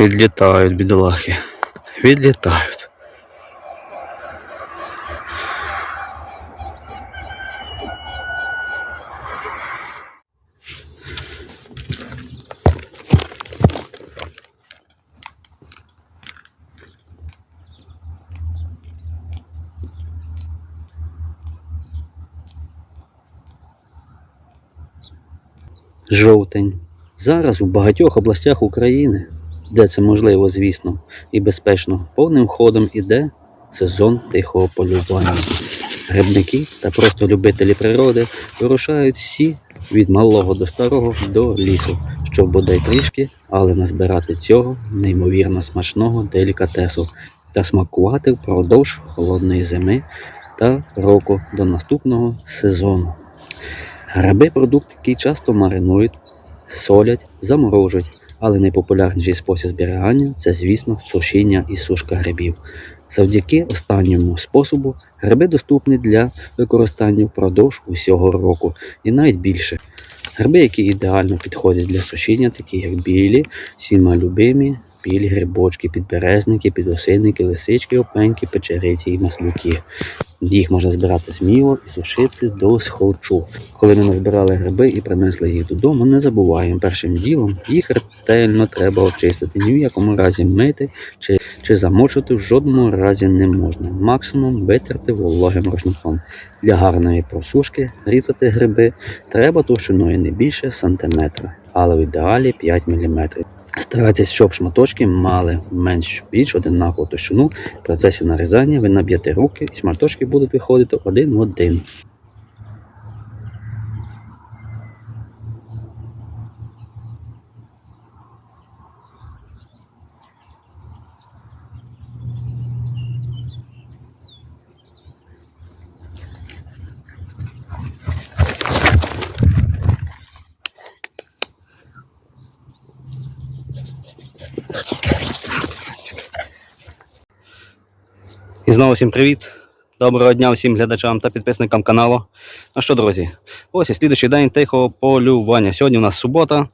Відлітають бідолахи. Відлітають. Жовтень. Зараз у багатьох областях України, де це можливо, звісно, і безпечно, повним ходом іде сезон тихого полювання. Грибники та просто любителі природи вирушають всі від малого до старого до лісу, щоб бодай трішки, але назбирати цього неймовірно смачного делікатесу та смакувати впродовж холодної зими та року до наступного сезону. Гриби продукт, який часто маринують, солять, заморожують, але найпопулярніший спосіб зберігання це, звісно, сушіння і сушка грибів. Завдяки останньому способу гриби доступні для використання впродовж усього року і навіть більше. Гриби, які ідеально підходять для сушіння, такі як білі, всіма любимі, білі грибочки, підберезники, підосинники, лисички, опеньки, печериці і маслюки. Їх можна збирати сміло і сушити до схочу. Коли ми назбирали гриби і принесли їх додому, не забуваємо першим ділом їх ретельно треба очистити. Ні в якому разі мити чи, чи замочити в жодному разі не можна. Максимум витерти вологим рушником. Для гарної просушки різати гриби треба товщиною не більше сантиметра, але в ідеалі 5 мм. Старайтесь, щоб шматочки мали менш більш одинакову товщину. В процесі нарізання ви наб'єте руки і шматочки будуть виходити один в один. І знову всім привіт. Доброго дня всім глядачам та підписникам каналу. Ну що, друзі, ось і слідуючий день тихого полювання. Сьогодні у нас субота.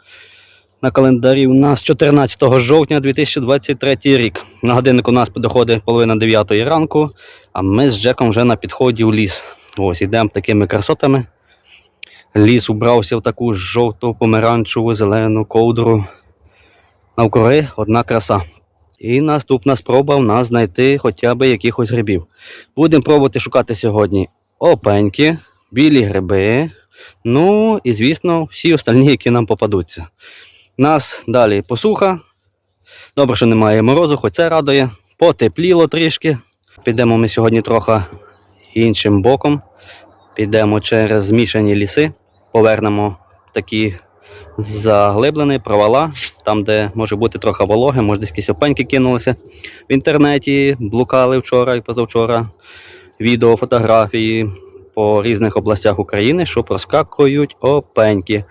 На календарі у нас 14 жовтня 2023 рік. На годиннику у нас доходить половина 9 ранку, а ми з Джеком вже на підході у ліс. Ось йдемо такими красотами. Ліс убрався в таку жовту, помаранчеву, зелену ковдру. Навкруги одна краса. І наступна спроба в нас знайти хоча б якихось грибів. Будемо пробувати шукати сьогодні опеньки, білі гриби. Ну і, звісно, всі остальні, які нам попадуться. Нас далі посуха. Добре, що немає морозу, хоч це радує. Потепліло трішки. Підемо ми сьогодні трохи іншим боком. Підемо через змішані ліси, повернемо такі заглиблені провала, там, де може бути трохи вологи, може десь якісь опеньки кинулися. В інтернеті блукали вчора і позавчора відео, фотографії по різних областях України, що проскакують опеньки.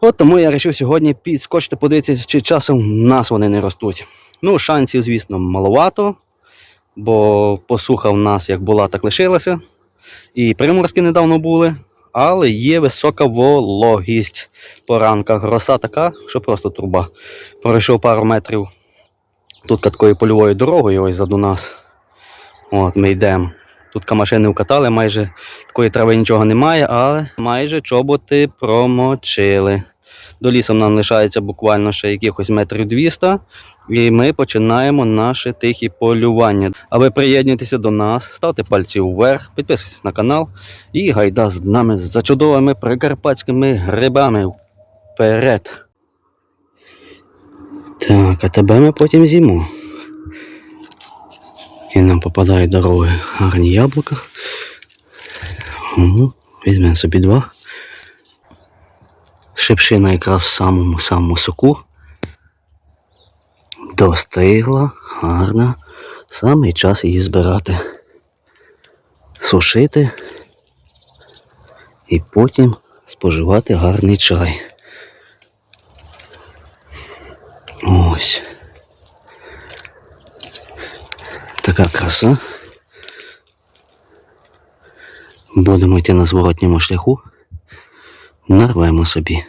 От тому я вирішив сьогодні підскочити, подивитися, чи часом в нас вони не ростуть. Ну, шансів, звісно, маловато, бо посуха в нас як була, так лишилася. І приморозки недавно були, але є висока вологість по ранках. Роса така, що просто труба. Пройшов пару метрів тут такою польовою дорогою, ось заду нас. От ми йдемо. Тут машини вкатали, майже такої трави нічого немає, але майже чоботи промочили. До лісу нам лишається буквально ще якихось метрів 200, і ми починаємо наше тихе полювання. А ви приєднуйтеся до нас, ставте пальці вверх, підписуйтесь на канал і гайда з нами за чудовими прикарпатськими грибами. Вперед! Так, а тебе ми потім з'їмо. І нам попадають дороги гарні яблука. Угу. Візьмемо собі два. Шипшина якраз в самому самому соку. Достигла, гарна. Саме час її збирати. Сушити і потім споживати гарний чай. Ось. Така краса. Будемо йти на зворотньому шляху. Нарвемо собі.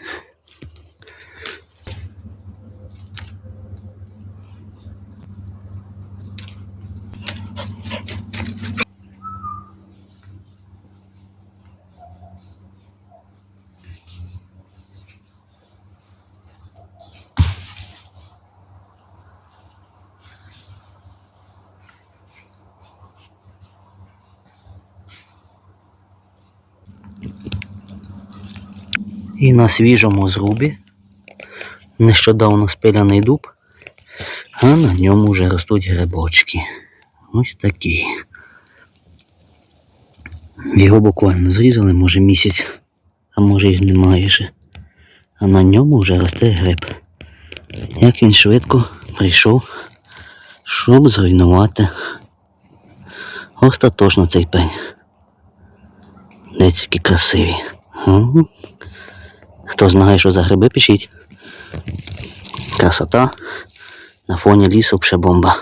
І на свіжому зрубі нещодавно спиляний дуб, а на ньому вже ростуть грибочки. Ось такі. Його буквально зрізали, може місяць, а може й немає ще. А на ньому вже росте гриб. Як він швидко прийшов, щоб зруйнувати остаточно цей пень. Дивіться, які красиві. Хто знає, що за гриби, пишіть. Красота. На фоні лісу ще бомба.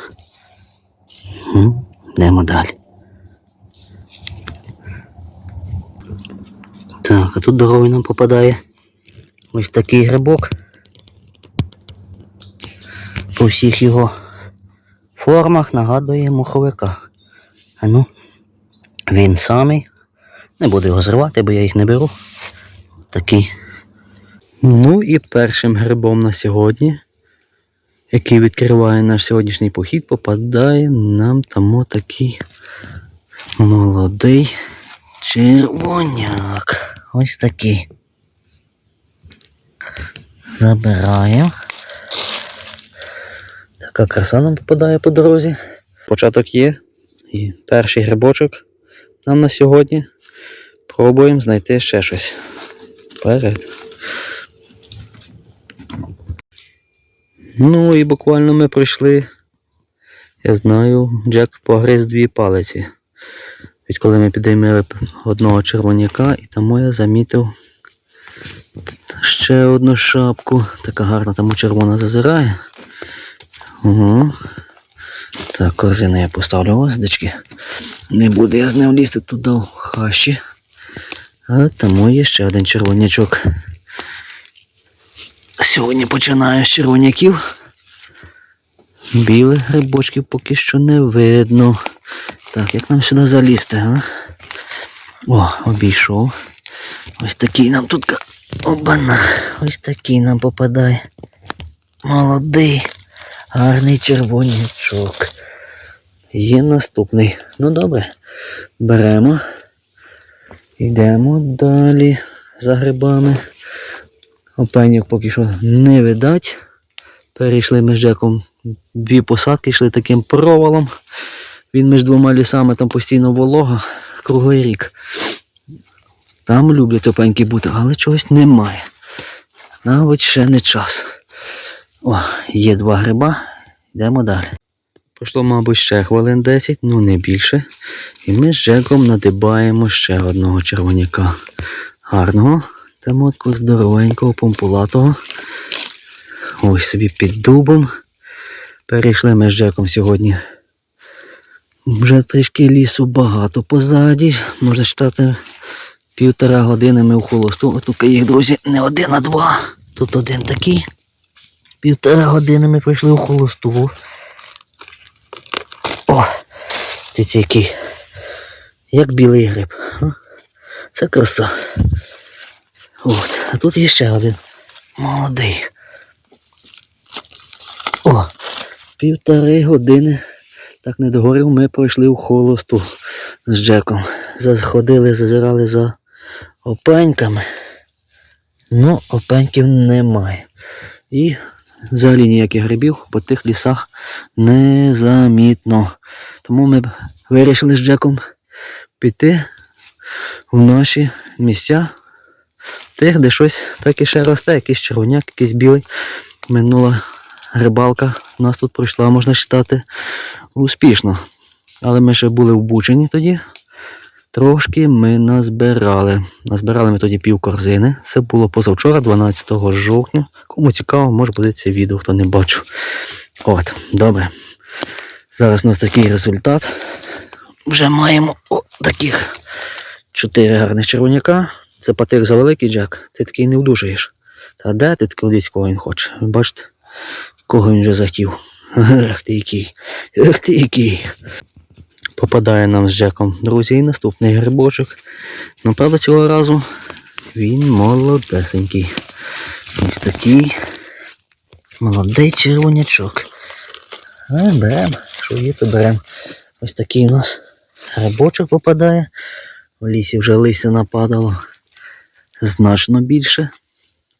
Йдемо далі. Так, а тут дорогою нам попадає ось такий грибок. По всіх його формах нагадує муховика. А ну, він самий. Не буду його зривати, бо я їх не беру. Такий. Ну і першим грибом на сьогодні, який відкриває наш сьогоднішній похід, попадає нам там такий молодий червоняк. Ось такий. Забираємо. Така краса нам попадає по дорозі. Початок є. І перший грибочок нам на сьогодні. Пробуємо знайти ще щось. Вперед. Ну і буквально ми пройшли. Я знаю, Джек погриз дві палиці. Відколи ми підіймали одного червоняка, і тому я замітив ще одну шапку. Така гарна там червона зазирає. Угу. Так, корзину я поставлю гвоздички. Не буду я з ним лізти туди в хащі. А тому є ще один червонячок. Сьогодні починаю з червоняків. Білих грибочків поки що не видно. Так, як нам сюди залізти, а? О, обійшов. Ось такий нам тут. Обана. Ось такий нам попадає. Молодий, гарний червонячок. Є наступний. Ну добре. Беремо. Йдемо далі за грибами. Опеньок поки що не видать. Перейшли ми з Джеком дві посадки, йшли таким провалом. Він між двома лісами там постійно волога, круглий рік. Там люблять опеньки бути, але чогось немає. Навіть ще не час. О, є два гриба, йдемо далі. Пройшло, мабуть, ще хвилин 10, ну не більше. І ми з Джеком надибаємо ще одного червоняка. Гарного, там от здоровенького, помпулатого. Ось собі під дубом. Перейшли ми з Джеком сьогодні. Вже трішки лісу багато позаді. Можна читати півтора години ми в холосту. Тут їх, друзі, не один, а два. Тут один такий. Півтора години ми прийшли в холосту. О! Дивіться який. Як білий гриб. Це краса. От. А тут є ще один. Молодий. О! Півтори години. Так не договорив, ми пройшли в холосту з Джеком. Заходили, зазирали за опеньками. Ну, опеньків немає. І взагалі ніяких грибів по тих лісах незамітно. Тому ми вирішили з Джеком піти в наші місця, тих, де щось так і ще росте, якийсь червоняк, якийсь білий. Минула рибалка нас тут пройшла, можна вважати, успішно. Але ми ще були в Бучині тоді. Трошки ми назбирали. Назбирали ми тоді пів корзини. Це було позавчора, 12 жовтня. Кому цікаво, може подивитися відео, хто не бачив. От, добре. Зараз у нас такий результат. Вже маємо о, таких чотири гарних червоняка. Це патик завеликий, Джек. Ти такий не вдужаєш. Та де ти такий десь кого він хоче? Бачите, кого він вже захотів. Ех ти який. Ех ти який. Попадає нам з Джеком, друзі, і наступний грибочок. Правда, цього разу він молодесенький. Ось такий молодий червонячок. Берем, що є, то берем. Ось такий у нас грибочок попадає. В лісі вже листя нападало значно більше.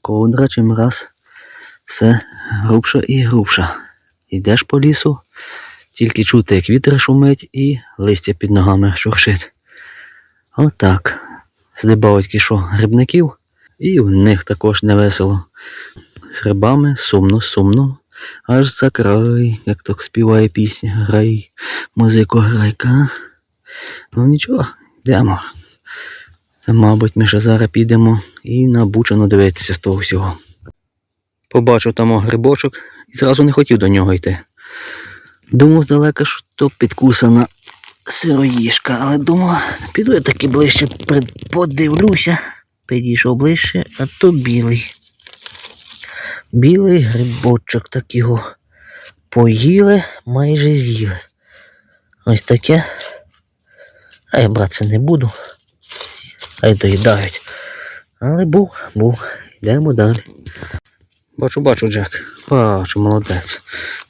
ковдра чим раз все грубша і грубша. Йдеш по лісу, тільки чути, як вітер шумить і листя під ногами шуршить. Отак. Здибавить що грибників, і в них також невесело. З грибами сумно, сумно. Аж за край, як то співає пісня, грай, музику грайка. Ну нічого, йдемо. Мабуть, ми ще зараз підемо і набучено дивитися з того всього. Побачив там грибочок і зразу не хотів до нього йти. Думав здалека, що то підкусана сироїшка, але думав, піду я таки ближче подивлюся. Підійшов ближче, а то білий. Білий грибочок так його поїли, майже з'їли. Ось таке. А я брати не буду. Хай доїдають. Але був, був. Йдемо далі. Бачу, бачу, Джек. Бачу, молодець.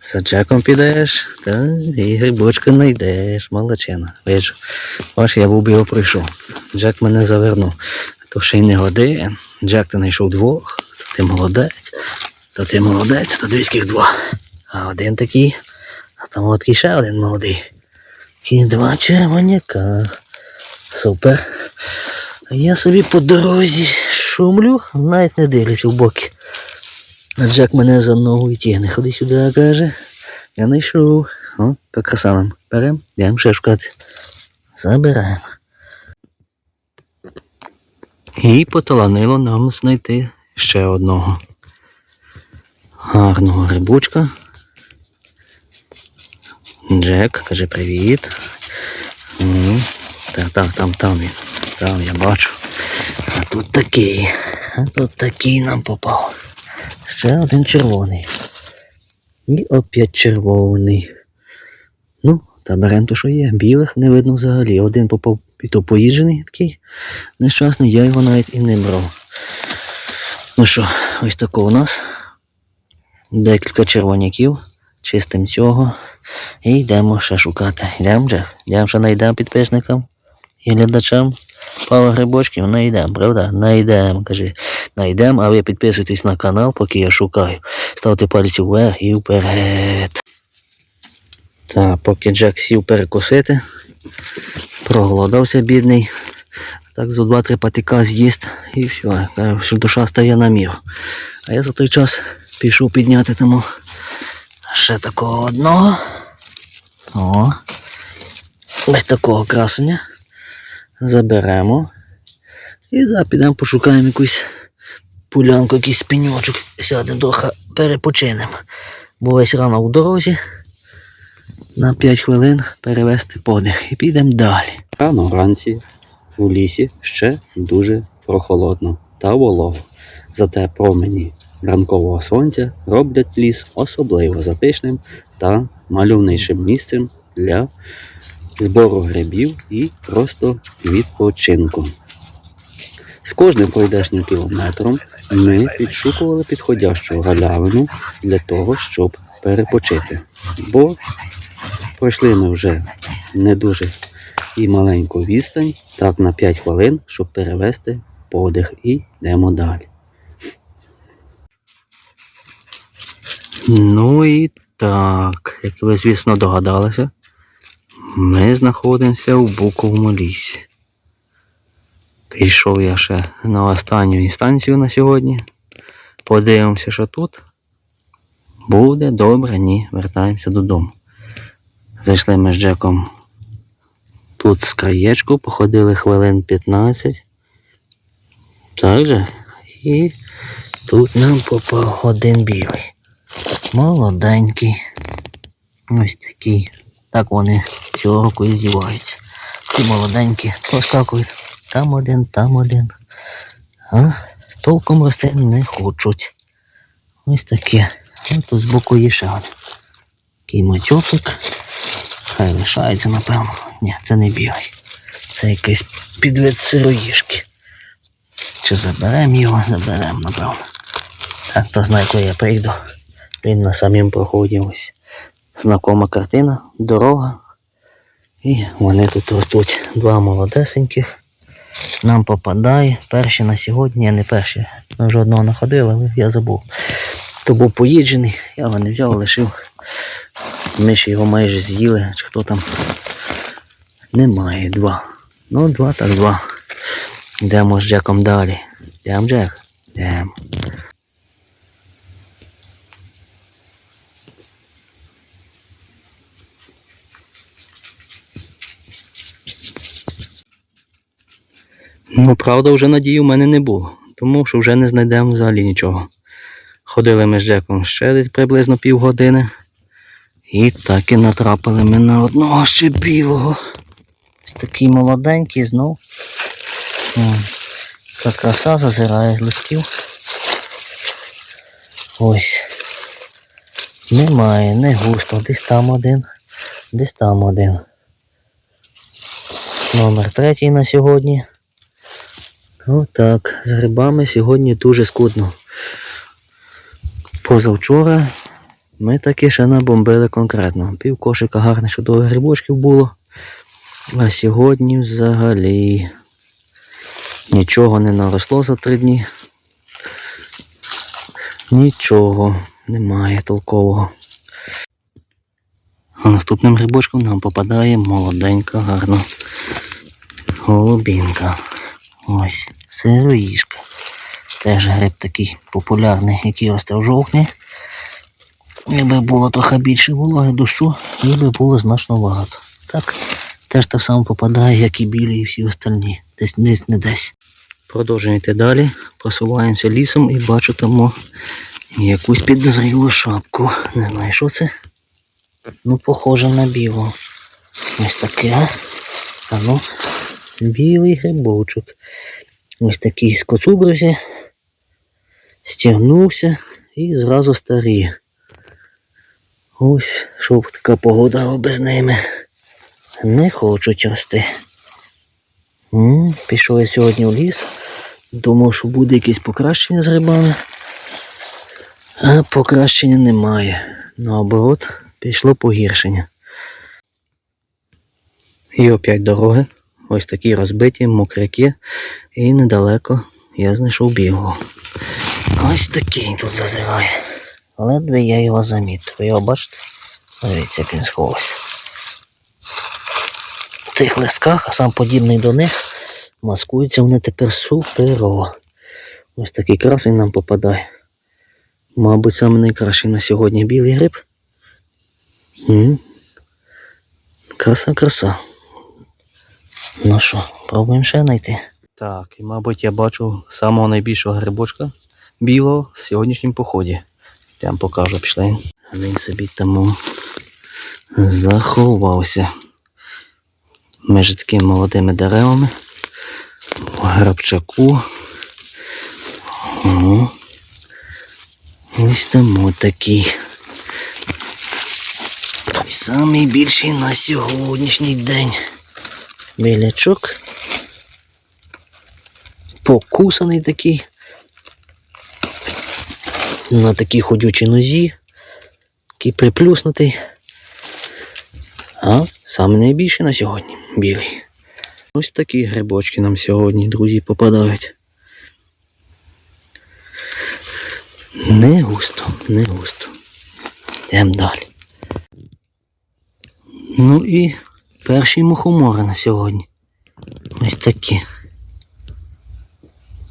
За Джеком підеш, та і грибочка знайдеш, молодчина. Вижу. Бач, я був його пройшов. Джек мене завернув. То ще й не годин. Джек ти знайшов двох, то ти молодець. То ти молодець, то двійських два. А один такий, а там от ще один молодий. І два червоняка. Супер. А я собі по дорозі шумлю, навіть не дивлюсь у боки. А Джек мене за ногу і тягне. Ходи сюди, каже. Я знайшов. О, то краса нам. Берем, йдемо ще шукати. Забираємо. І поталанило нам знайти ще одного гарного грибочка. Джек, каже привіт. Так, так, там, там він. Там я бачу. А тут такий. А тут такий нам попав. Ще один червоний. І опять червоний. Ну, та беремо то, що є. Білих не видно взагалі. Один попав і то поїджений такий нещасний, я його навіть і не брав. Ну що, ось тако у нас. Декілька червоняків. Чистим цього. І йдемо ще шукати. Йдемо, Джек? Йдемо ще знайдемо підписникам і глядачам. Пару грибочків знайдемо, правда? Знайдемо, кажи. Знайдемо, а ви підписуйтесь на канал, поки я шукаю. Ставте пальці вверх і вперед. Так, поки Джек сів перекусити, проголодався бідний. Так зо два-три патика з'їсть і все. Каже, що душа стає на мір. А я за той час пішов підняти тому ще такого одного. О. Ось такого красення. Заберемо. І зараз підемо пошукаємо якусь пулянку, якийсь пеньочок. Сядемо трохи перепочинемо. Бо весь ранок у дорозі. На 5 хвилин перевести подих і підемо далі. Рано вранці у лісі ще дуже прохолодно та волого. Зате промені ранкового сонця роблять ліс особливо затишним та мальовничим місцем для збору грибів і просто відпочинку. З кожним пройдешнім кілометром ми підшукували підходящу галявину для того, щоб перепочити. Бо пройшли ми вже не дуже і маленьку відстань, так на 5 хвилин, щоб перевести подих і йдемо далі. Ну і так, як ви, звісно, догадалися, ми знаходимося у Буковому лісі. Прийшов я ще на останню інстанцію на сьогодні. Подивимося, що тут. Буде добре, ні, вертаємося додому. Зайшли ми з Джеком тут з краєчку, походили хвилин 15. Так же. І тут нам попав один білий. Молоденький. Ось такий. Так вони цього року і здіваються. Ті молоденькі поскакують. Там один, там один. А толком рости не хочуть. Ось таке. А тут збоку є ще один. Такий матьопик. Хай лишається, напевно. Ні, це не білий. Це якийсь підвид сироїшки. Чи заберемо його, заберемо, напевно. Так, то знає, коли я прийду. Він на самім проході ось. Знакома картина, дорога. І вони тут ростуть два молодесеньких. нам попадає. Перші на сьогодні, я не перші. Ми вже одного находили, але я забув. То був поїджений, я його не взяв, лишив. Ми ще його майже з'їли, чи хто там. Немає два. Ну, два так два. Йдемо з Джеком далі. Йдемо, Джек? Йдемо. Ну, правда, вже надії у мене не було, тому що вже не знайдемо взагалі нічого. Ходили ми з Джеком ще десь приблизно півгодини. І так і натрапили ми на одного ще білого. Такий молоденький знов. Така краса зазирає з листів. Ось. Немає, не густо. Десь там один, десь там один. Номер третій на сьогодні. Отак. З грибами сьогодні дуже скудно. Позавчора ми таки ще набомбили конкретно. Пів кошика гарних чудових грибочків було. А сьогодні взагалі нічого не наросло за три дні. Нічого немає толкового. А наступним грибочком нам попадає молоденька, гарна голубінка. Ось, сироїшка. Теж гриб такий популярний, який росте в жовтні. Якби було трохи більше вологи дощу, їх би було значно багато. Так, теж так само попадає, як і білі, і всі остальні. Десь десь не десь. Продовжуємо йти далі, просуваємося лісом і бачу там якусь підозрілу шапку. Не знаю, що це. Ну, похоже на білу. Ось таке. А ну, білий грибочок. Ось такий скоцубрився, стягнувся і зразу старіє. Ось, щоб така погода без ними. Не хочуть рости. Пішов я сьогодні в ліс. Думав, що буде якесь покращення з грибами. А покращення немає. Наоборот, пішло погіршення. І опять дороги. Ось такі розбиті, мокряки. І недалеко я знайшов білого. Ось такий тут зазирає. Ледве я його замітив. Ви його бачите? Дивіться, як він сховався. В тих листках, а сам подібний до них, маскуються вони тепер суперово. Ось такий красень нам попадає. Мабуть, саме найкращий на сьогодні білий гриб. М. Ну що, пробуємо ще знайти. Так, і мабуть я бачу самого найбільшого грибочка білого в сьогоднішньому поході. Я вам покажу, пішли. Він собі тому заховався між такими молодими деревами. В грабчаку. О, ось там отакий. Той самий більший на сьогоднішній день. Білячок. Покусаний такий. На такій ходючій нозі. Такий приплюснутий. А саме найбільший на сьогодні білий. Ось такі грибочки нам сьогодні, друзі, попадають. Не густо, не густо. Йдемо далі. Ну і перші мухомори на сьогодні. Ось такі.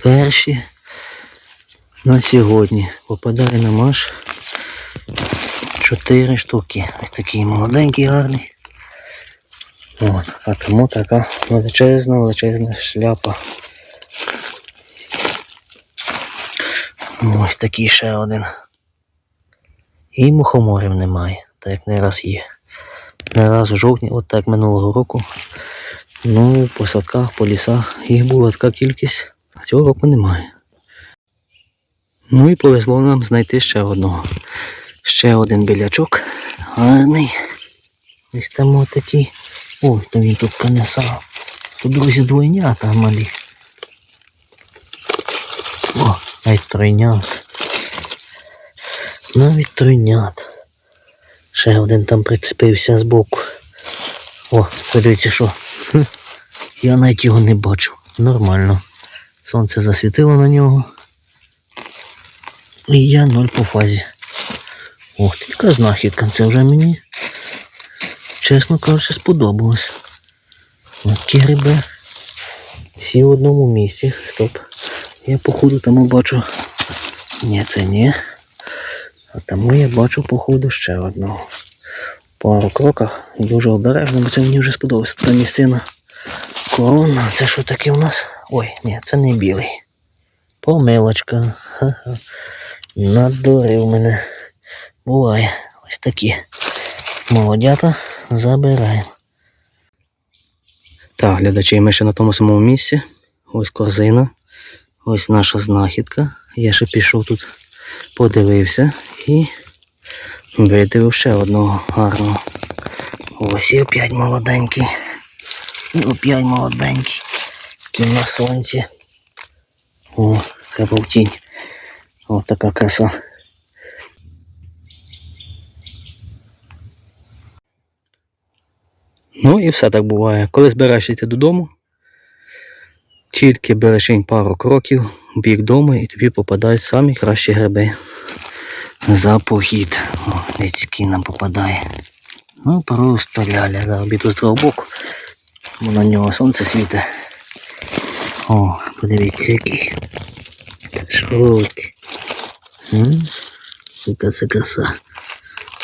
Перші на сьогодні попадає на маш чотири штуки. Ось такий молоденький, гарний. От, а тому така величезна, величезна шляпа. Ось такий ще один. І мухоморів немає, так як не раз є. Не раз в жовтні, от так минулого року. Ну, по садках, по лісах їх була така кількість, а цього року немає. Ну і повезло нам знайти ще одного. Ще один білячок. Гарний. Ось там отакий. Ой, то він тут понесав. Тут, друзі, двойнята малі. О, навіть тройнят. Навіть тройнят. Ще один там прицепився збоку. О, подивіться що. Я навіть його не бачив. нормально. Сонце засвітило на нього. І я ноль по фазі. Ох, ти яка знахідка, це вже мені, чесно кажучи, сподобалось. Ось ті гриби. Всі в одному місці. Стоп. Я походу тому бачу. Ні, це ні. А тому я бачу, походу, ще одного. Пару кроках дуже обережно, бо це мені вже сподобалося. Така місцина корона. Це що таке у нас? Ой, ні, це не білий. Помилочка. Ха-ха. Надурив мене. Буває. Ось такі. Молодята забираємо. Так, глядачі, ми ще на тому самому місці. Ось корзина. Ось наша знахідка. Я ще пішов тут, подивився і видивив ще одного гарного. Ось і опять молоденький. І опять молоденький. Такий на сонці. О, треба в тінь. Ось така краса. Ну і все так буває. Коли збираєшся йти додому, тільки береш пару кроків бік дому і тобі попадають самі кращі гриби. За похід. О, який нам попадає. Ну, просто ляля. Да, обіду з того боку. Бо на нього сонце світить. О, подивіться який. М? Яка це краса.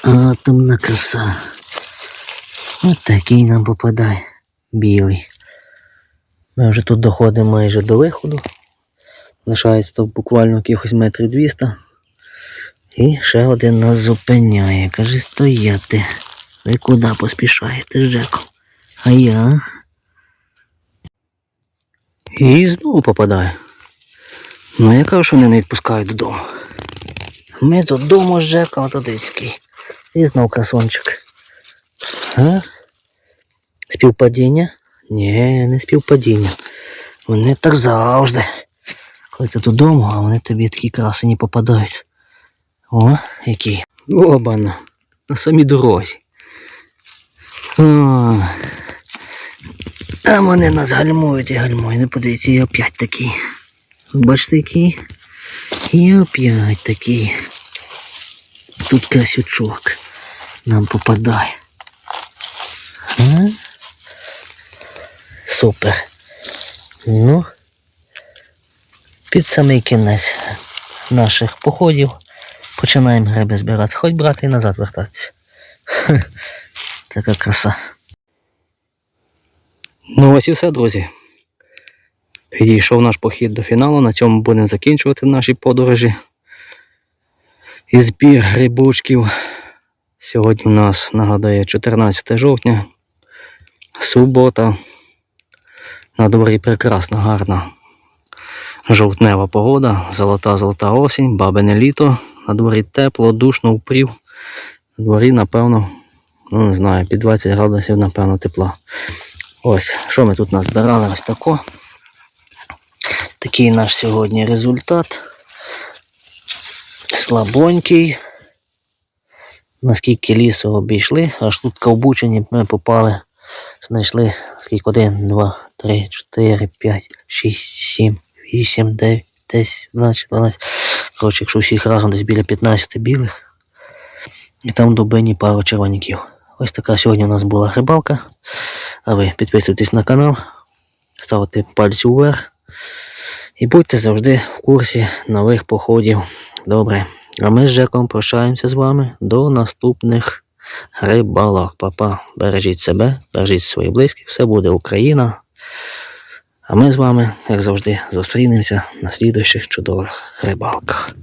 Атомна краса. Ось такий нам попадає. Білий. Ми вже тут доходимо майже до виходу. Лишається тут буквально якихось метрів 200. І ще один нас зупиняє. Каже, стояти. Ви куди поспішаєте, Жеко? А я? І знову попадає. Ну я кажу, що вони не відпускають додому. Ми додому з Жека Отодицький. І знов красончик. А? Співпадіння? Ні, не співпадіння. Вони так завжди. Коли ти додому, а вони тобі такі красені попадають. О, які. Обана. На самій дорозі. О, а вони нас гальмують і гальмують. Ну подивіться, і опять такий. Бачите, який? І опять такий. Тут красючок нам попадає. А? Супер. Ну, під самий кінець наших походів починаємо гриби збирати. Хоч брати і назад вертатися. Така краса. Ну ось і все, друзі. Підійшов наш похід до фіналу. На цьому будемо закінчувати наші подорожі. І збір грибочків. Сьогодні у нас нагадує 14 жовтня. Субота. На дворі прекрасна, гарна жовтнева погода, золота-золота осінь, бабине літо. На дворі тепло, душно, упрів. На дворі, напевно, ну не знаю, під 20 градусів, напевно, тепла. Ось, що ми тут назбирали? Ось тако. Такий наш сьогодні результат. Слабонький. Наскільки лісу обійшли, аж тут ковбучені ми попали. Знайшли скільки 1, 2, 3, 4, 5, 6, 7, 8, 9, 10, 12, 12. Коротше, якщо всіх разом десь біля 15 білих. І там добині пару червоняків. Ось така сьогодні у нас була рибалка. А ви підписуйтесь на канал, ставте пальці вверх. І будьте завжди в курсі нових походів. Добре. А ми з Джеком прощаємося з вами до наступних рибалок. Папа, бережіть себе, бережіть своїх близьких, все буде Україна. А ми з вами, як завжди, зустрінемося на слідуючих чудових рибалках.